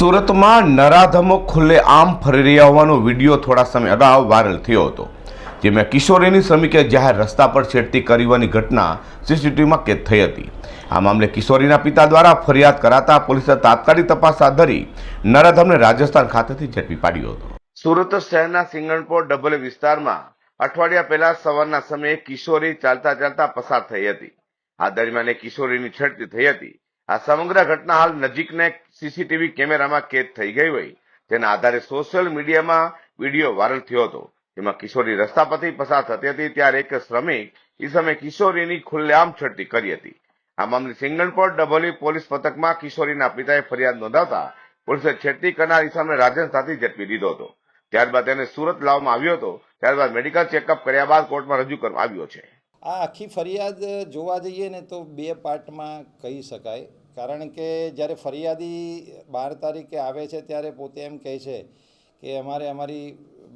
સુરતમાં નરાધમો ખુલ્લે આમ ફરી રહ્યા હોવાનો વીડિયો થોડા સમય અગાઉ વાયરલ થયો હતો, જેમાં કિશોરીની શ્રમિકે જાહેર રસ્તા પર છેડતી કરી હોવાની ઘટના સીસીટીવીમાં કેદ થઈ હતી. આ મામલે કિશોરીના પિતા દ્વારા ફરિયાદ કરાતા પોલીસે તાત્કાલિક તપાસ હાથ ધરી નરાધમને રાજસ્થાન ખાતેથી ઝડપી પાડ્યો હતો. સુરત શહેરના સિંગણપોર ડબલ વિસ્તારમાં અઠવાડિયા પહેલા સવારના સમયે કિશોરી ચાલતા ચાલતા પસાર થઈ હતી. આ દરમિયાન કિશોરીની છેડતી થઈ હતી. આ સમગ્ર ઘટના હાલ નજીકના સીસીટીવી કેમેરામાં કેદ થઈ ગઈ હોય તેના આધારે સોશિયલ મીડિયામાં વીડિયો વાયરલ થયો હતો. જેમાં કિશોરી રસ્તા પરથી પસાર થતી હતી, ત્યારે એક શ્રમિક ઈસમે કિશોરીની ખુલ્લેઆમ છેડતી કરી હતી. આ મામલે સિંગણપોર ડભોલી પોલીસ પથકમાં કિશોરીના પિતાએ ફરિયાદ નોંધાવતા પોલીસે છેડતી કરનાર ઈસમને રાજસ્થાનથી ઝડપી લીધો હતો. ત્યારબાદ તેને સુરત લાવવામાં આવ્યો હતો. ત્યારબાદ મેડિકલ ચેકઅપ કર્યા બાદ કોર્ટમાં રજૂ કરવામાં આવ્યો છે. આ આખી ફરિયાદ જોવા જઈએ ને તો બે પાર્ટમાં કહી શકાય. કારણ કે જ્યારે ફરિયાદી બાર તારીખે આવે છે ત્યારે પોતે એમ કહે છે કે અમારે અમારી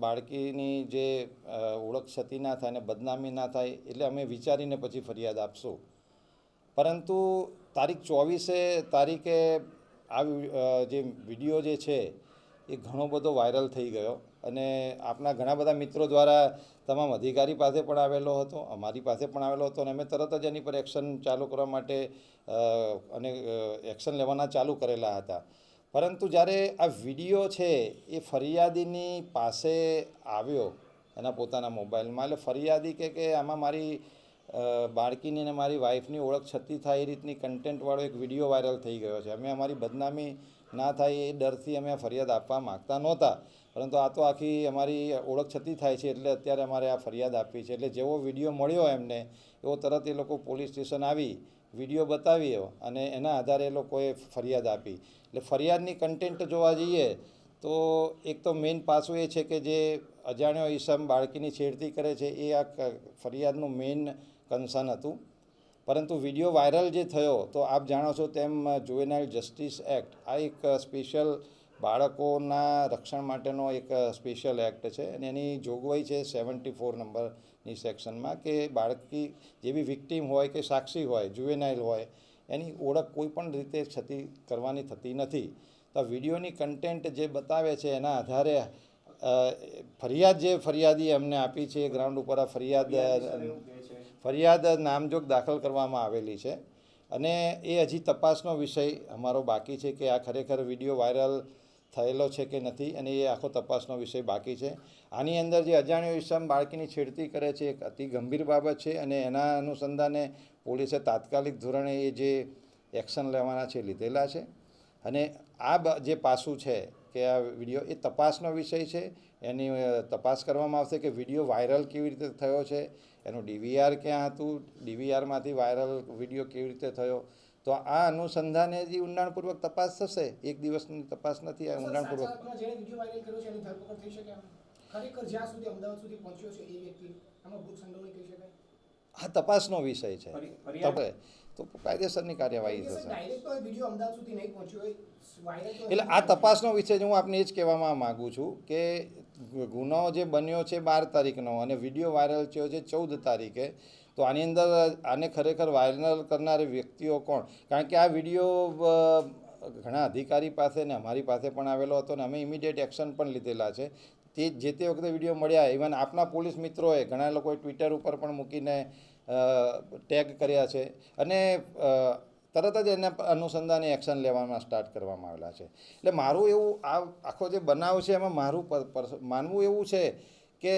બાળકીની જે ઓળખ ક્ષતિ ના થાય અને બદનામી ના થાય એટલે અમે વિચારીને પછી ફરિયાદ આપશું. પરંતુ તારીખ ચોવીસે તારીખે આ જે વીડિયો જે છે એ ઘણો બધો વાયરલ થઈ ગયો. અને આપના ઘણા બધા મિત્રો દ્વારા તમામ અધિકારી પાસે પણ આવેલો હતો, અમારી પાસે પણ આવેલો હતો અને અમે તરત જ એની પર એક્શન ચાલુ કરવા માટે અને એક્શન લેવાના ચાલુ કરેલા હતા. પરંતુ જ્યારે આ વીડિયો છે એ ફરિયાદીની પાસે આવ્યો, એના પોતાના મોબાઈલમાં, એટલે ફરિયાદી કે કે આમાં મારી બાળકીની અને મારી વાઈફની ઓળખ છતી થાય એ રીતની કન્ટેન્ટવાળો એક વીડિયો વાયરલ થઈ ગયો છે. અમે અમારી બદનામી ના થાય એ ડરથી અમે ફરિયાદ આપવા માગતા નહોતા. પરંતુ આ તો આખી અમારી ઓળખ છતી થાય છે એટલે અત્યારે અમારે આ ફરિયાદ આપવી છે. એટલે જેવો વીડિયો મળ્યો એમને, એવો તરત એ લોકો પોલીસ સ્ટેશન આવી, વીડિયો બતાવ્યો અને એના આધારે એ લોકોએ ફરિયાદ આપી. એટલે ફરિયાદની કન્ટેન્ટ જોવા જઈએ તો એક તો મેઇન પાસું એ છે કે જે અજાણ્યો ઈસમ બાળકીની છેડતી કરે છે, એ આ ફરિયાદનું મેઇન કન્સર્ન હતું. પરંતુ વીડિયો વાયરલ જે થયો, તો આપ જાણો છો તેમ જુવેનાઇલ જસ્ટિસ એક્ટ આ એક સ્પેશિયલ બાળકોના રક્ષણ માટેનો એક સ્પેશિયલ એક્ટ છે. અને એની જોગવાઈ છે સેવન્ટી ફોર નંબરની સેક્શનમાં કે બાળકી જેવી વિક્ટીમ હોય કે સાક્ષી હોય જુવેનાઇલ હોય, એની ઓળખ કોઈપણ રીતે ક્ષતિ કરવાની થતી નથી. તો વિડીયોની કન્ટેન્ટ જે બતાવે છે એના આધારે ફરિયાદ જે ફરિયાદી એમને આપી છે, એ ગ્રાઉન્ડ ઉપર આ ફરિયાદ ફરિયાદ નામજોગ દાખલ કરવામાં આવેલી છે. અને એ હજી તપાસનો વિષય અમારો બાકી છે કે આ ખરેખર વીડિયો વાયરલ થયેલો છે કે નથી, અને એ આખો તપાસનો વિષય બાકી છે. આની અંદર જે અજાણ્યો ઇસમ બાળકીની છેડતી કરે છે, એક અતિ ગંભીર બાબત છે, અને એના અનુસંધાને પોલીસે તાત્કાલિક ધોરણે એ જે એક્શન લેવાના છે લીધેલા છે. અને આ જે પાસું છે કે આ વીડિયો એ તપાસનો વિષય છે. એની તપાસ કરવામાં આવશે કે વીડિયો વાયરલ કેવી રીતે થયો છે. એનું ડીવીઆર ક્યાં હતું? ડીવીઆરમાંથી વાયરલ વીડિયો કેવી રીતે થયો? તો આ અનુસંધાને જે ઊંડાણપૂર્વક તપાસ થશે. એક દિવસની તપાસ નથી આ ઊંડાણપૂર્વક. સાચા જેણે વીડિયો વાયરલ કર્યો છે એની ધરપકડ થઈ શકે આમ? ખરેખર જ્યાં સુધી અમદાવાદ સુધી પહોંચ્યો છે એ વ્યક્તિ આમાં ભૂત સંડોવણી કહી શકાય? આ તપાસનો વિષય છે. તો કાયદેસરની કાર્યવાહી થશે. એટલે આ તપાસનો વિષય હું આપને એ જ કહેવામાં માગું છું કે ગુનો જે બન્યો છે બાર તારીખનો અને વીડિયો વાયરલ થયો છે ચૌદ તારીખે તો આની અંદર આને ખરેખર વાયરલ કરનાર વ્યક્તિઓ કોણ? કારણ કે આ વીડિયો ઘણા અધિકારી પાસે ને અમારી પાસે પણ આવેલો હતો ને અમે ઇમિડિયેટ એક્શન પણ લીધેલા છે. તે જે તે વખતે વીડિયો મળ્યા. ઇવન આપના પોલીસ મિત્રોએ ઘણા લોકોએ ટ્વિટર ઉપર પણ મૂકીને ટેગ કર્યા છે. અને તરત જ એના અનુસંધાને એક્શન લેવામાં સ્ટાર્ટ કરવામાં આવેલા છે. એટલે મારું એવું આ આખો જે બનાવ છે, એમાં મારું માનવું એવું છે કે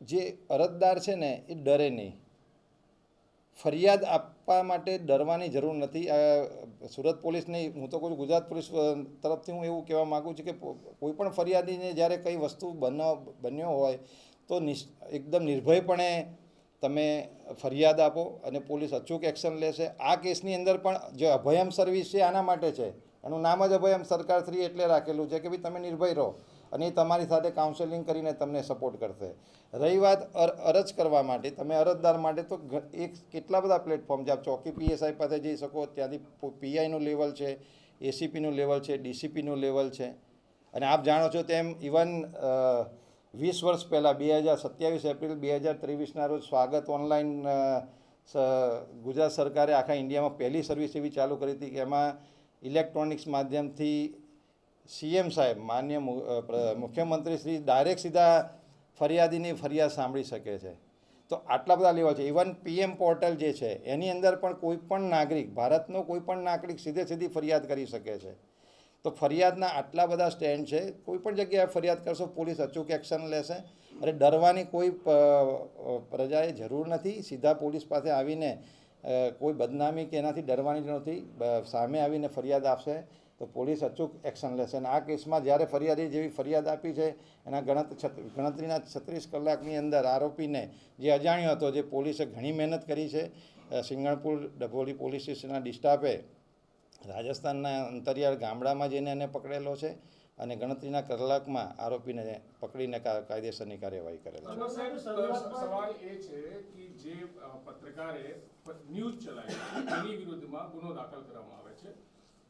જે અરજદાર છે ને, એ ડરે નહીં. ફરિયાદ આપવા માટે ડરવાની જરૂર નથી. સુરત પોલીસ નહીં હું તો કહું છું, ગુજરાત પોલીસ તરફથી હું એવું કહેવા માગું છું કે કોઈ પણ ફરિયાદીને જ્યારે કંઈ વસ્તુ બનો, બન્યો હોય, તો નિશ, એકદમ નિર્ભયપણે તમે ફરિયાદ આપો અને પોલીસ અચૂક એક્શન લેશે. આ કેસની અંદર પણ જે અભયમ સર્વિસ છે આના માટે છે. એનું નામ જ અભયમ સરકાર શ્રી એટલે રાખેલું છે કે ભાઈ તમે નિર્ભય રહો અને એ તમારી સાથે કાઉન્સેલિંગ કરીને તમને સપોર્ટ કરશે. રહી વાત અર, અરજ કરવા માટે, તમે અરજદાર માટે તો એક કેટલા બધા પ્લેટફોર્મ છે? આપ ચોકી પીએસઆઈ પાસે જઈ શકો, ત્યાંથી પીઆઈનું લેવલ છે એસીપીનું લેવલ છે ડીસીપીનું લેવલ છે. અને આપ જાણો છો તેમ ઇવન વીસ વર્ષ પહેલાં, બે હજાર સત્યાવીસ એપ્રિલ બે હજાર ત્રેવીસના રોજ સ્વાગત ઓનલાઈન ગુજરાત સરકારે આખા ઇન્ડિયામાં પહેલી સર્વિસ એવી ચાલુ કરી હતી કે એમાં ઇલેક્ટ્રોનિક્સ માધ્યમથી સીએમ સાહેબ, માન્ય મુખ્યમંત્રી શ્રી ડાયરેક્ટ સીધા ફરિયાદીની ફરિયાદ સાંભળી શકે છે. તો આટલા બધા લેવલ છે. ઇવન પીએમ પોર્ટલ જે છે, એની અંદર પણ કોઈ પણ નાગરિક, ભારતનો કોઈ પણ નાગરિક સીધે સીધી ફરિયાદ કરી શકે છે. તો ફરિયાદના આટલા બધા સ્ટેન્ડ છે, કોઈ પણ જગ્યાએ ફરિયાદ કરશો, પોલીસ અચૂક એક્શન લેશે. અને ડરવાની કોઈ પ્રજાએ જરૂર નથી. સીધા પોલીસ પાસે આવીને કોઈ બદનામી કે એનાથી ડરવાની જ નથી. સામે આવીને ફરિયાદ આપશે તો પોલીસ અચૂક એક્શન લેશે. અને આ કેસમાં જ્યારે ફરિયાદી જેવી ફરિયાદ આપી છે, એના ગણત ગણતરીના છત્રીસ કલાકની અંદર આરોપીને જે અજાણ્યો હતો, જે પોલીસે ઘણી મહેનત કરી છે સિંગણપુર ડભોલી પોલીસ સ્ટેશનના ડિસ્ટાફે રાજસ્થાનના અંતરિયાળ ગામડામાં જઈને એને પકડેલો છે અને ગણતરીના કલાકમાં આરોપીને પકડીને કાયદેસરની કાર્યવાહી કરેલ છે. સાહેબ, સવાલ એ છે કે જે પત્રકારે ન્યૂઝ ચલાવી એની વિરુદ્ધમાં ગુનો દાખલ કરવામાં આવે છે.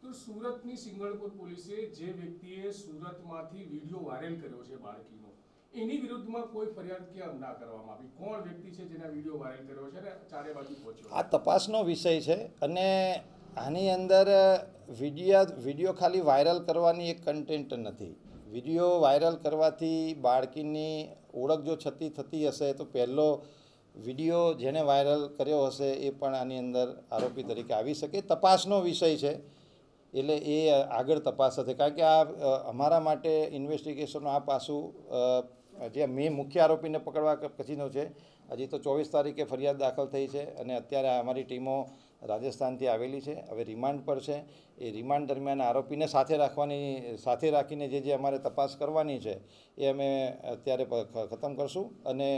તો સુરતની સિંગળપુર પોલીસે જે વ્યક્તિએ સુરતમાંથી વીડિયો વાયરલ કર્યો છે બાળકીનો એની વિરુદ્ધમાં કોઈ ફરિયાદ કેમ ના કરવામાં આવી? કોણ વ્યક્તિ છે જેના વીડિયો વાયરલ કર્યો છે અને ચારે બાજુ પહોંચ્યો? આ તપાસનો વિષય છે અને આની અંદર વિડીયા, વીડિયો ખાલી વાયરલ કરવાની એક કન્ટેન્ટ નથી. વીડિયો વાયરલ કરવાથી બાળકીની ઓળખ જો છતી થતી હશે, તો પહેલો વીડિયો જેણે વાયરલ કર્યો હશે એ પણ આની અંદર આરોપી તરીકે આવી શકે. તપાસનો વિષય છે, એટલે એ આગળ તપાસ હશે કારણ કે આ અમારા માટે ઇન્વેસ્ટિગેશનનું આ પાસું જે મેં મુખ્ય આરોપીને પકડવા પછીનો છે, હજી તો ચોવીસ તારીખે ફરિયાદ દાખલ થઈ છે અને અત્યારે અમારી ટીમો રાજસ્થાનથી આવેલી છે. હવે રિમાન્ડ પર છે. એ રિમાન્ડ દરમિયાન આરોપીને સાથે રાખવાની સાથે રાખીને જે જે અમારે તપાસ કરવાની છે એ અમે અત્યારે ખતમ કરશું અને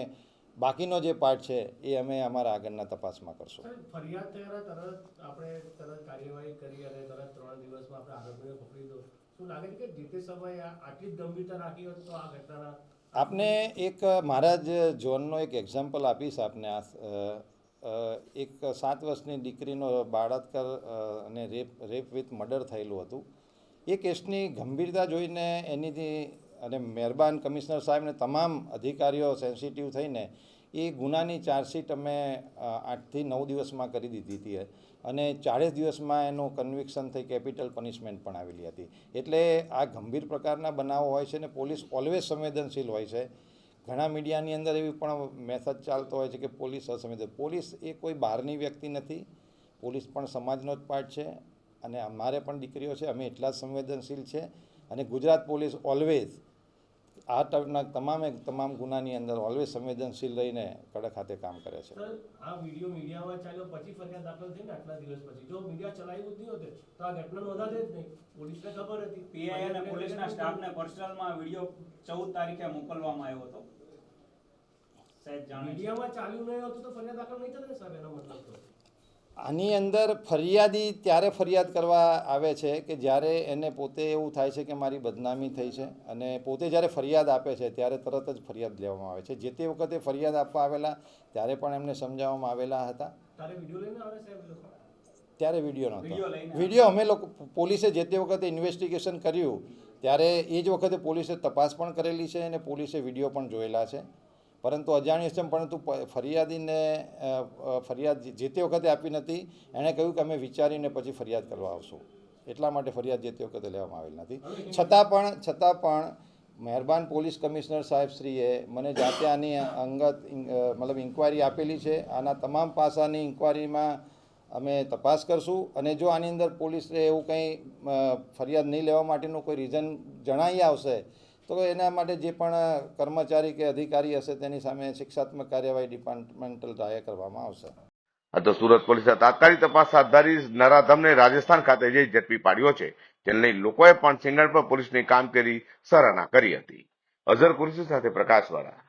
બાકીનો જે પાર્ટ છે એ અમે અમારા આગળના તપાસમાં કરશું. ફરિયાદ થયાના તરત આપણે તરત કાર્યવાહી કરી અને તરત ત્રણ દિવસમાં આપણે આરોપીને પકડી દો. શું લાગે કે જે તે સમયે આટલી ગંભીરતા રાખી હોત તો આ ઘટનાના આપને એક મારા જ ઝોનનો એક એક્ઝામ્પલ આપીશ આપને આ એક સાત વર્ષની દીકરીનો બાળાત્કાર અને રેપ રેપ વિથ મર્ડર થયેલું હતું. એ કેસની ગંભીરતા જોઈને એનીથી, અને મહેરબાન કમિશનર સાહેબને તમામ અધિકારીઓ સેન્સિટિવ થઈને એ ગુનાની ચાર્જશીટ અમે આઠથી નવ દિવસમાં કરી દીધી હતી. અને ચાળીસ દિવસમાં એનું કન્વિક્શન થઈ કેપિટલ પનિશમેન્ટ પણ આવેલી હતી. એટલે આ ગંભીર પ્રકારના બનાવો હોય છે ને પોલીસ ઓલવેઝ સંવેદનશીલ હોય છે. ઘણા મીડિયાની અંદર એવી પણ મેસેજ ચાલતો હોય છે કે પોલીસ અસમિત પોલીસ એ કોઈ બહારની વ્યક્તિ નથી. પોલીસ પણ સમાજનો જ પાર્ટ છે અને અમારે પણ દીકરીઓ છે. અમે એટલા જ સંવેદનશીલ છે. અને ગુજરાત પોલીસ ઓલવેઝ આ ટાઈપના તમામે તમામ ગુનાની અંદર ઓલવેઝ સંવેદનશીલ રહીને કડક હાથે કામ કરે છે. આ વિડિયો મીડિયામાં ચાલ્યો પછી ફરિયાદ દાખલ થઈ ને આટલા દિવસ પછી. જો મીડિયા ચલાવ્યું જ નહીં હોતે તો આ ઘટના નોંધાતે જ નહીં. પોલીસને ખબર હતી. પીઆઈ અને પોલીસના સ્ટાફને પર્સનલમાં વીડિયો ચૌદ તારીખે મોકલવામાં આવ્યો હતો. સાહેબ મીડિયામાં ચાલ્યું નહીં હોતું તો ફરિયાદ દાખલ નહીં થતી ને સાહેબ એનો મતલબ તો? આની અંદર ફરિયાદી ત્યારે ફરિયાદ કરવા આવે છે કે જ્યારે એને પોતે એવું થાય છે કે મારી બદનામી થઈ છે અને પોતે જ્યારે ફરિયાદ આપે છે ત્યારે તરત જ ફરિયાદ લેવામાં આવે છે. જે તે વખતે ફરિયાદ આપવા આવેલા ત્યારે પણ એમને સમજાવવામાં આવેલા હતા. ત્યારે વીડિયો નહોતો. વીડિયો અમે લોકો પોલીસે જે તે વખતે ઇન્વેસ્ટિગેશન કર્યું ત્યારે એ જ વખતે પોલીસે તપાસ પણ કરેલી છે અને પોલીસે વીડિયો પણ જોયેલા છે. પરંતુ અજાણ્યું છે પરંતુ ફરિયાદીને ફરિયાદ જે- તે વખતે આપી નથી, એણે કહ્યું કે અમે વિચારીને પછી ફરિયાદ કરવા આવશું. એટલા માટે ફરિયાદ જે તે વખતે લેવામાં આવેલ નથી. છતાં પણ છતાં પણ મહેરબાન પોલીસ કમિશનર સાહેબશ્રીએ મને જાતે આની અંગત મતલબ ઇન્કવાયરી આપેલી છે. આના તમામ પાસાની ઇન્કવાયરીમાં અમે તપાસ કરશું. અને જો આની અંદર પોલીસને એવું કંઈ ફરિયાદ નહીં લેવા માટેનું કોઈ રીઝન જણાઈ આવશે તો એના માટે જે પણ કર્મચારી કે અધિકારી હશે તેની સામે શિક્ષાત્મક કાર્યવાહી ડિપાર્ટમેન્ટલ રાહે કરવામાં આવશે. આ તો સુરત પોલીસે તાત્કાલિક તપાસ હાથ ધરી નરાધમને રાજસ્થાન ખાતે જઈ ઝડપી પાડ્યો છે. તેને લોકોએ પણ સિંગણપર પોલીસની કામગીરી સરાહના કરી હતી. અઝર કુરશી સાથે પ્રકાશવાળા